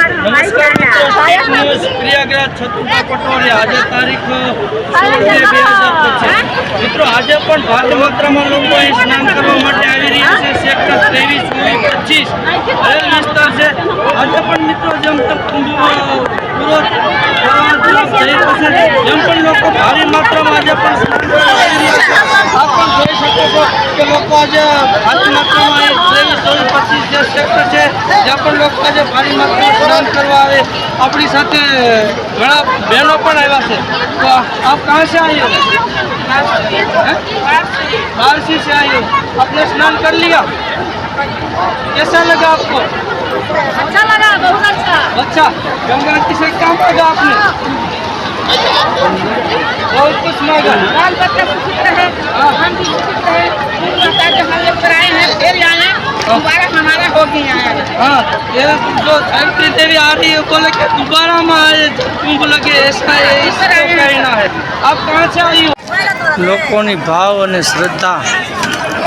નમસ્કાર મિત્રો, આજે તારીખ સોળ પચીસ મિત્રો આજે પણ ભારે માત્રામાં લોકો સ્નાન કરવા માટે આવી રહ્યા છે. સેક્ટર ત્રેવીસ ચોવીસ પચીસ. વિસ્તાર છે. આજે પણ મિત્રો જેમ લોકો ભારે માત્રામાં આજે પણ આજે ભારે માત્રામાં સેક્ટર अपनी साथ લોકો આજે ભારી માત્રામાં સ્નાન કરવા આવે. આપણી સાથે ઘણા બહેનો પણ આવ્યા कर लिया कैसा लगा आपको अच्छा लगा बहुत अच्छा। अच्छा गंगा आरती से काम लगा आपने बहुत कुछ मांगा बाल बच्चे खुशित हम भी खुशित लोग आए हैं फिर आए हैं। हमारा हो गया है हाँ ये जो धरती देवी आ रही है बोले कि दोबारा में आए कुंभ लगे ऐसा है इसका कहना है आप कहाँ से आई हो લોકોની ભાવ અને શ્રદ્ધા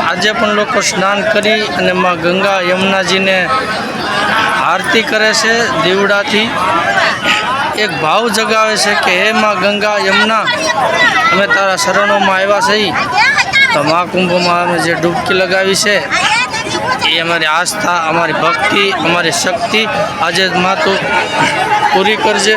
આજે પણ લોકો સ્નાન કરી અને માં ગંગા યમુનાજીને આરતી કરે છે દીવડાથી એક ભાવ જગાવે છે કે હે માં ગંગા યમુના અમે તારા શરણોમાં આવ્યા છીએ તો મહાકુંભમાં અમે જે ડૂબકી લગાવી છે એ અમારી આસ્થા અમારી ભક્તિ અમારી શક્તિ આજે માતું પૂરી કરજે.